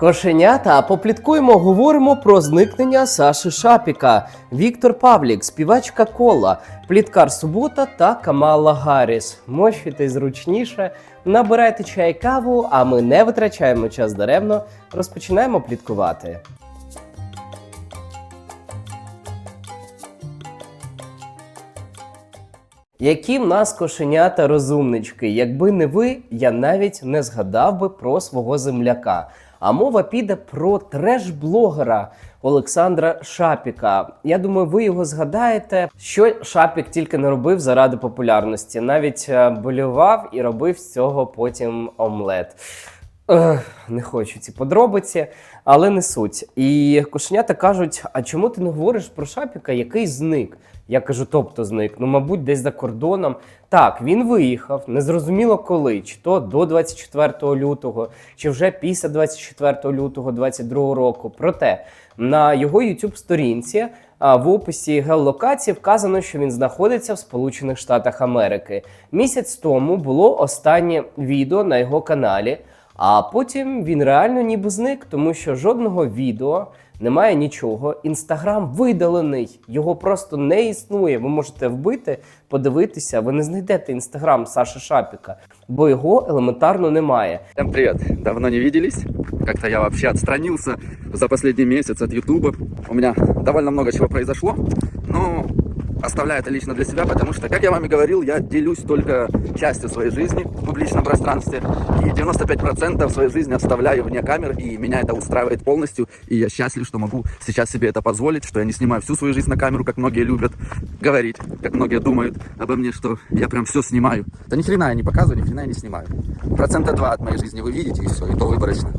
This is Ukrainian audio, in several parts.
Кошенята, попліткуємо, говоримо про зникнення Саші Шапіка, Віктор Павлік, співачка Кола, пліткар Субота та Камала Гарріс. Мощуйте зручніше, набирайте чай каву, а ми не витрачаємо час даремно, розпочинаємо пліткувати. Які в нас кошенята розумнички. Якби не ви, я навіть не згадав би про свого земляка. А мова піде про треш-блогера Олександра Шапіка. Я думаю, ви його згадаєте, що Шапік тільки не робив заради популярності. Навіть е, болював і робив з цього потім омлет. Не хочу ці подробиці, але не суть. І кошенята кажуть: а чому ти не говориш про Шапіка, який зник? Я кажу, тобто зник. Ну, мабуть, десь за кордоном. Так, він виїхав, незрозуміло коли, чи то до 24 лютого, чи вже після 24 лютого 22 року. Проте на його youtube сторінці в описі геолокації вказано, що він знаходиться в Сполучених Штатах Америки. Місяць тому було останнє відео на його каналі. А потім він реально ніби зник, тому що жодного відео немає нічого. Інстаграм видалений, його просто не існує. Ви можете вбити, подивитися. Ви не знайдете інстаграм Саши Шапіка, бо його елементарно немає. Всем привіт! Давно не виделись. Как-то я вообще отстранился за последний месяц от Ютуба. У меня довольно много чего произошло, но оставляю это лично для себя, потому что, как я вам и говорил, я делюсь только частью своей жизни в публичном пространстве. И 95% своей жизни оставляю вне камер, и меня это устраивает полностью. И я счастлив, что могу сейчас себе это позволить, что я не снимаю всю свою жизнь на камеру, как многие любят говорить, как многие думают обо мне, что я прям все снимаю. Да ни хрена я не показываю, ни хрена я не снимаю. Процента два от моей жизни вы видите, и все, и то выборочно.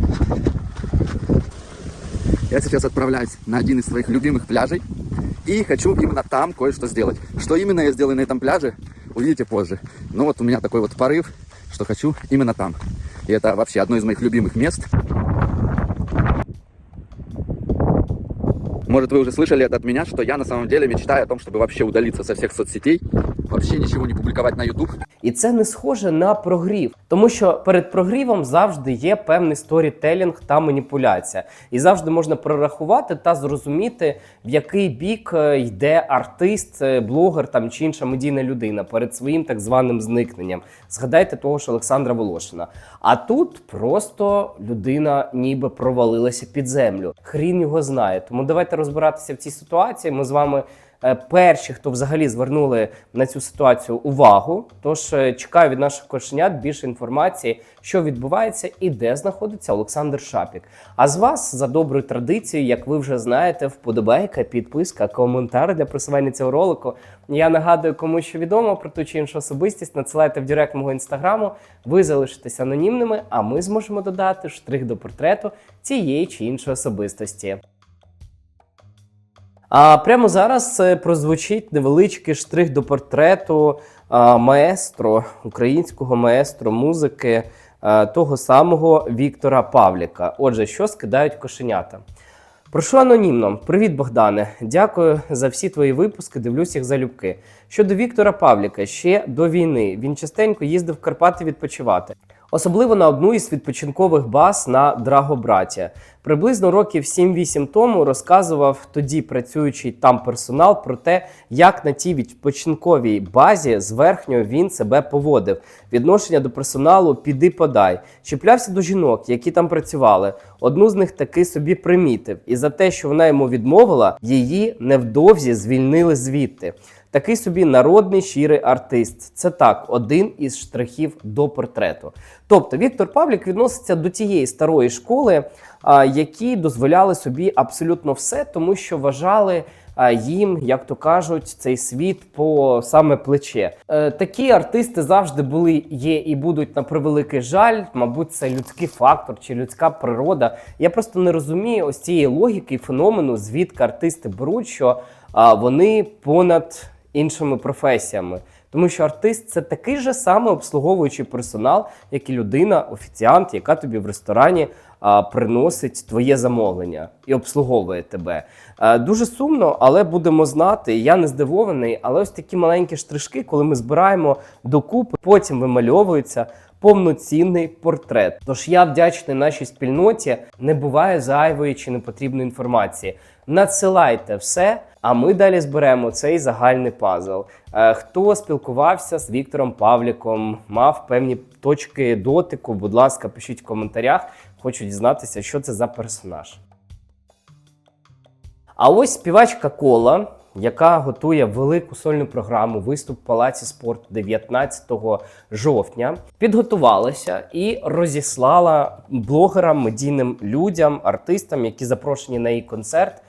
Я сейчас отправляюсь на один из своих любимых пляжей и хочу именно там кое-что сделать. Что именно я сделаю на этом пляже, увидите позже. Но вот у меня такой вот порыв, что хочу именно там. И это вообще одно из моих любимых мест. Может, вы уже слышали это от меня, что я на самом деле мечтаю о том, чтобы вообще удалиться со всех соцсетей, вообще ничего не публиковать на YouTube, І це не схоже на прогрів, тому що перед прогрівом завжди є певний сторітелінг та маніпуляція, і завжди можна прорахувати та зрозуміти, в який бік е, йде артист, е, блогер там чи інша медійна людина перед своїм так званим зникненням. Згадайте того ж Олександра Волошина. А тут просто людина ніби провалилася під землю. Хрін його знає. Тому давайте розбиратися в цій ситуації. Ми з вами перші, хто взагалі звернули на цю ситуацію увагу. Тож е, чекаю від наших кошенят більше інформації, що відбувається і де знаходиться Олександр Шапік. А з вас за доброю традицією, як ви вже знаєте, вподобайка, підписка, коментар для просування цього ролику. Я нагадую, кому що відомо про ту чи іншу особистість, надсилайте в директ мого інстаграму. Ви залишитесь анонімними, а ми зможемо додати штрих до портрету цієї чи іншої особистості. А прямо зараз прозвучить невеличкий штрих до портрету маестро, українського маестро музики того самого Віктора Павліка. Отже, що скидають кошенята? Прошу анонімно. Привіт, Богдане. Дякую за всі твої випуски. Дивлюсь їх залюбки. Щодо Віктора Павліка, ще до війни він частенько їздив в Карпати відпочивати. Особливо на одну із відпочинкових баз на Драгобраті. Приблизно років 7-8 тому розказував тоді працюючий там персонал про те, як на тій відпочинковій базі зверхньо він себе поводив. Відношення до персоналу піди подай. Чіплявся до жінок, які там працювали. Одну з них таки собі примітив, і за те, що вона йому відмовила, її невдовзі звільнили звідти. Такий собі народний щирий артист. Це так, один із штрихів до портрету. Тобто Віктор Павлік відноситься до тієї старої школи, які дозволяли собі абсолютно все, тому що вважали. Їм, як то кажуть, цей світ по саме плече. Е, такі артисти завжди були, є і будуть на превеликий жаль. Мабуть, це людський фактор чи людська природа. Я просто не розумію ось цієї логіки і феномену, звідки артисти беруть, що вони понад іншими професіями. Тому що артист це такий же самий обслуговуючий персонал, як і людина, офіціант, яка тобі в ресторані приносить твоє замовлення і обслуговує тебе. Дуже сумно, але будемо знати. Я не здивований, але ось такі маленькі штришки, коли ми збираємо докупи, потім вимальовуються. повноцінний портрет. Тож я вдячний нашій спільноті. Не буває зайвої чи непотрібної інформації. Надсилайте все, а ми далі зберемо цей загальний пазл. Е, Хто спілкувався з Віктором Павліком, мав певні точки дотику, будь ласка, пишіть в коментарях. Хочу дізнатися, що це за персонаж. А ось співачка Кола, яка готує велику сольну програму виступ в Палаці спорту 19 жовтня, підготувалася і розіслала блогерам, медійним людям, артистам, які запрошені на її концерт,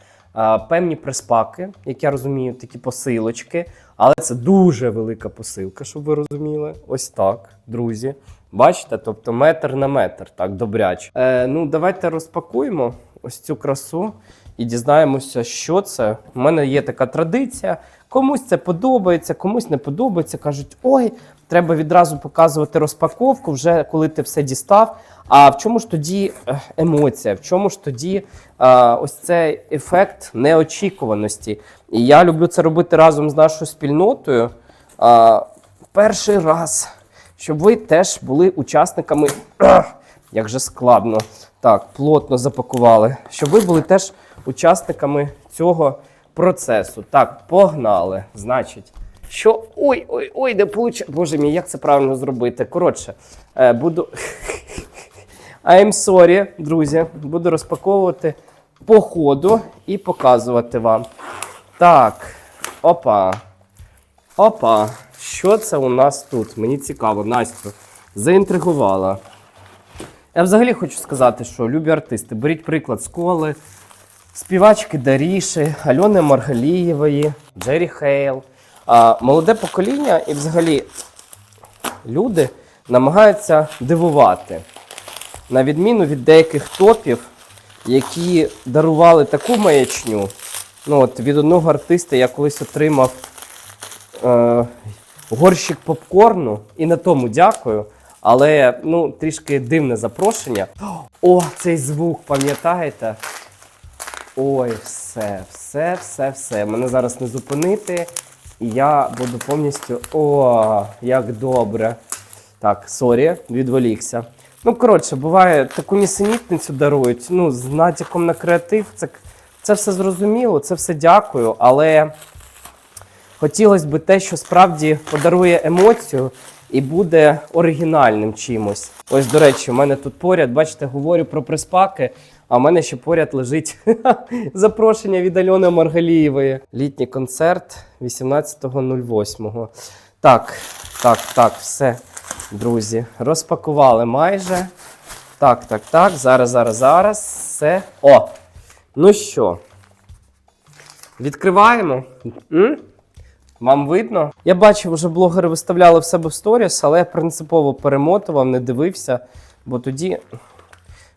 певні приспаки, як я розумію, такі посилочки. Але це дуже велика посилка, щоб ви розуміли. Ось так, друзі. Бачите, тобто метр на метр, так добряч. Е, ну, давайте розпакуємо ось цю красу і дізнаємося, що це. У мене є така традиція. Комусь це подобається, комусь не подобається. Кажуть, ой, треба відразу показувати розпаковку, вже коли ти все дістав. А в чому ж тоді е, емоція? В чому ж тоді е, ось цей ефект неочікуваності? І я люблю це робити разом з нашою спільнотою. Е, перший раз, щоб ви теж були учасниками. Як же складно. Так, плотно запакували. Щоб ви були теж учасниками цього процесу. Так, погнали. Значить, що. Ой, ой, ой, де получ... Боже мій, як це правильно зробити? Коротше, е, буду. I'm sorry, друзі. Буду розпаковувати по ходу і показувати вам. Так, опа. Опа. Що це у нас тут? Мені цікаво, Настю. Заінтригувала. Я взагалі хочу сказати, що любі артисти, беріть приклад з коли, співачки Даріші, Альони Маргалієвої, Джері Хейл. А, молоде покоління і взагалі люди намагаються дивувати. На відміну від деяких топів, які дарували таку маячню. Ну, от від одного артиста я колись отримав е, горщик попкорну, і на тому дякую. Але ну, трішки дивне запрошення. О, цей звук, пам'ятаєте? Ой, все, все, все, все. Мене зараз не зупинити. І я буду повністю. О, як добре. Так, сорі, відволікся. Ну, коротше, буває, таку нісенітницю дарують. Ну, з натяком на креатив. Це, це все зрозуміло, це все дякую, але хотілося б те, що справді подарує емоцію і буде оригінальним чимось. Ось, до речі, у мене тут поряд, бачите, говорю про приспаки, а в мене ще поряд лежить запрошення від Альони Маргалієвої. Літній концерт 18.08. Так, так, так, все, друзі, розпакували майже. Так, так, так. Зараз, зараз, зараз. Все. О! Ну що? Відкриваємо. М? Вам видно? Я бачив, вже блогери виставляли в себе в сторіс, але я принципово перемотував, не дивився, бо тоді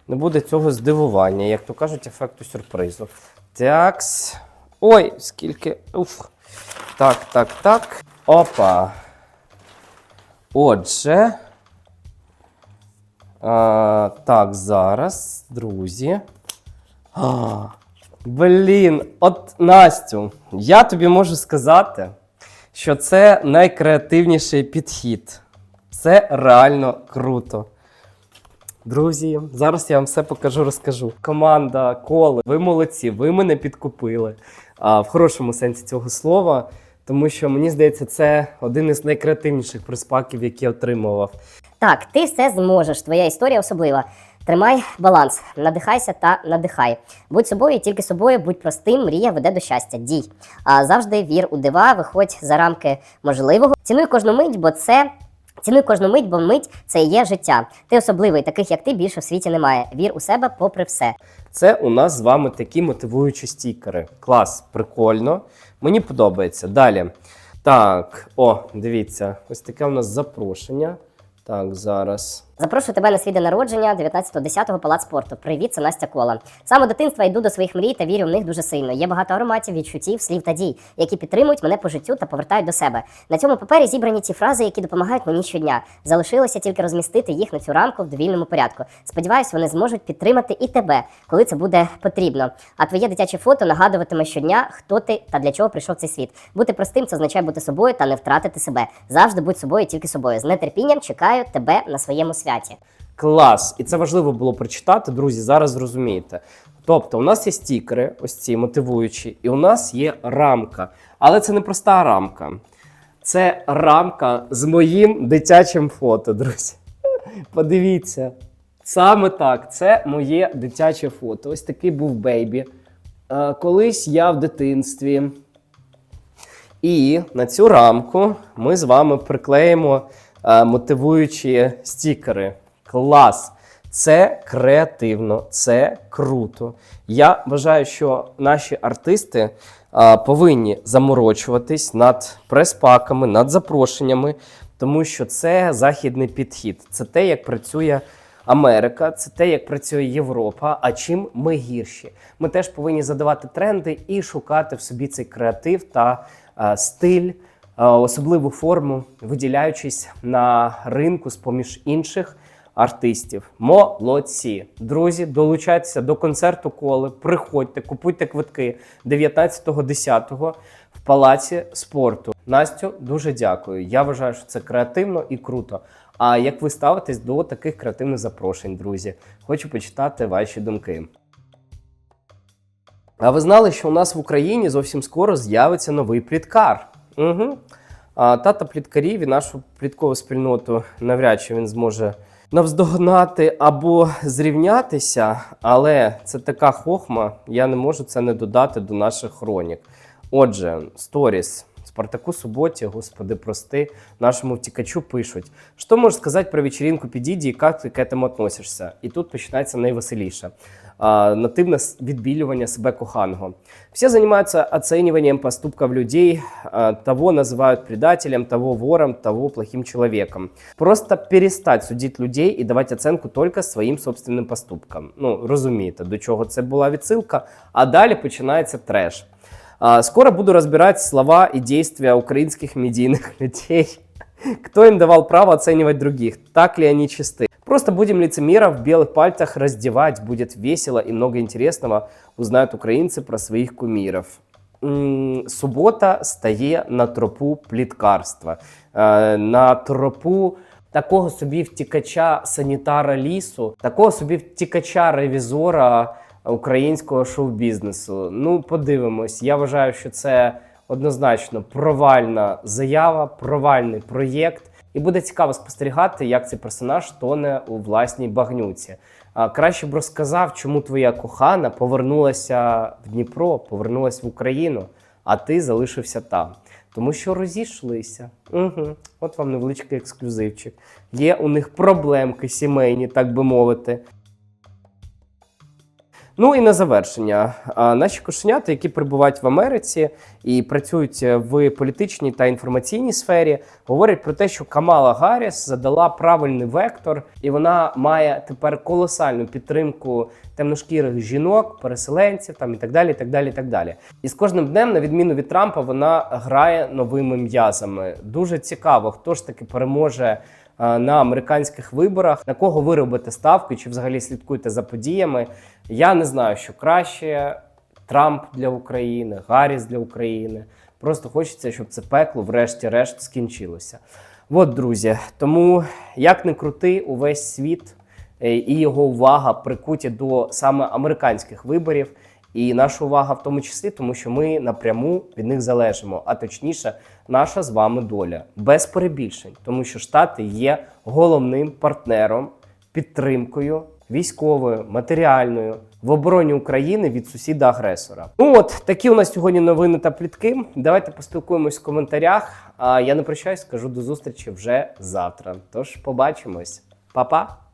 не буде цього здивування, як то кажуть, ефекту сюрпризу. Такс. Ой, скільки. Уф. Так, так, так. Опа. Отже. А, так, зараз, друзі. А, блін, от Настю, я тобі можу сказати, що це найкреативніший підхід. Це реально круто. Друзі, зараз я вам все покажу, розкажу. Команда коли, ви молодці, ви мене підкупили а, в хорошому сенсі цього слова, тому що мені здається, це один із найкреативніших приспаків, які отримував. Так, ти все зможеш. Твоя історія особлива. Тримай баланс, надихайся та надихай. Будь собою, тільки собою, будь простим, мрія веде до щастя. Дій. А завжди вір у дива, виходь за рамки можливого. Цінуй кожну мить, бо це. Цінуй кожну мить, бо мить це є життя. Ти особливий, таких як ти більше в світі немає. Вір у себе попри все. Це у нас з вами такі мотивуючі стікери. Клас, прикольно. Мені подобається. Далі. Так, о, дивіться, ось таке у нас запрошення. Так, зараз. Запрошую тебе на свій день народження 19.10 Палац спорту. Привіт, це Настя Кола. Самого дитинства йду до своїх мрій та вірю в них дуже сильно. Є багато ароматів, відчуттів, слів та дій, які підтримують мене по життю та повертають до себе. На цьому папері зібрані ті фрази, які допомагають мені щодня. Залишилося тільки розмістити їх на цю рамку в довільному порядку. Сподіваюсь, вони зможуть підтримати і тебе, коли це буде потрібно. А твоє дитяче фото нагадуватиме щодня, хто ти та для чого прийшов цей світ. Бути простим це означає бути собою та не втратити себе. Завжди будь собою, тільки собою. З нетерпінням чекаю тебе на своєму святі. Клас! І це важливо було прочитати, друзі. Зараз зрозумієте. Тобто, у нас є стікери, ось ці мотивуючі, і у нас є рамка. Але це не проста рамка. Це рамка з моїм дитячим фото, друзі. Подивіться. Саме так, це моє дитяче фото. Ось такий був бейбі. Е, Колись я в дитинстві. І на цю рамку ми з вами приклеїмо мотивуючі стікери. Клас! Це креативно, це круто. Я вважаю, що наші артисти е, повинні заморочуватись над прес-паками, над запрошеннями, тому що це західний підхід. Це те, як працює Америка, це те, як працює Європа. А чим ми гірші? Ми теж повинні задавати тренди і шукати в собі цей креатив та е, стиль, е, особливу форму, виділяючись на ринку з поміж інших артистів. Молодці! Друзі, долучайтеся до концерту коли. Приходьте, купуйте квитки 19.10 в палаці спорту. Настю, дуже дякую. Я вважаю, що це креативно і круто. А як ви ставитесь до таких креативних запрошень, друзі? Хочу почитати ваші думки. А ви знали, що у нас в Україні зовсім скоро з'явиться новий пліткар? Угу. А тата пліткарів і нашу пліткову спільноту навряд чи він зможе навздогнати або зрівнятися, але це така хохма, я не можу це не додати до наших хронік. Отже, сторіс. Спартаку Суботі, господи, прости, нашому втікачу пишуть. Що можеш сказати про вечеринку Підіді і як ти к этому относишься? І тут починається найвеселіше. А, нативне відбілювання себе коханого. Все занимаются оцениванием поступков людей, а, того называют предателем, того вором, того плохим человеком. Просто перестать судить людей і давати оценку тільки своїм собственним поступкам. Ну, розумієте, до чого це була відсилка, а далі починається треш. А, Скоро буду разбирать слова и действия украинских медийных людей. Кто им давал право оценивать других? Так ли они чисты? Просто будем лицемеров в белых пальцах раздевать. Будет весело и много интересного узнают украинцы про своих кумиров. М, Субота стає на тропу пліткарства, е, на тропу такого собі втікача санітара лісу, такого собі втікача ревізора українського шоу-бізнесу. Ну, подивимось. Я вважаю, що це однозначно провальна заява, провальний проєкт. І буде цікаво спостерігати, як цей персонаж тоне у власній багнюці. А краще б розказав, чому твоя кохана повернулася в Дніпро, повернулася в Україну, а ти залишився там. Тому що розійшлися. Угу. От вам невеличкий ексклюзивчик. Є у них проблемки сімейні, так би мовити. Ну і на завершення, наші кошенята, які перебувають в Америці і працюють в політичній та інформаційній сфері, говорять про те, що Камала Гарріс задала правильний вектор, і вона має тепер колосальну підтримку темношкірих жінок, переселенців там і так далі. І так далі, і так далі. І з кожним днем, на відміну від Трампа, вона грає новими м'язами. Дуже цікаво, хто ж таки переможе е, на американських виборах, на кого ви робите ставки, чи взагалі слідкуєте за подіями. Я не знаю, що краще Трамп для України, Гарріс для України. Просто хочеться, щоб це пекло, врешті-решт, скінчилося. От, друзі, тому як не крути, увесь світ е, і його увага прикуті до саме американських виборів. І наша увага в тому числі, тому що ми напряму від них залежимо, а точніше, наша з вами доля без перебільшень, тому що Штати є головним партнером, підтримкою військовою, матеріальною в обороні України від сусіда-агресора. Ну от такі у нас сьогодні новини та плітки. Давайте поспілкуємось в коментарях. А я не прощаюсь, скажу до зустрічі вже завтра. Тож побачимось, Па-па!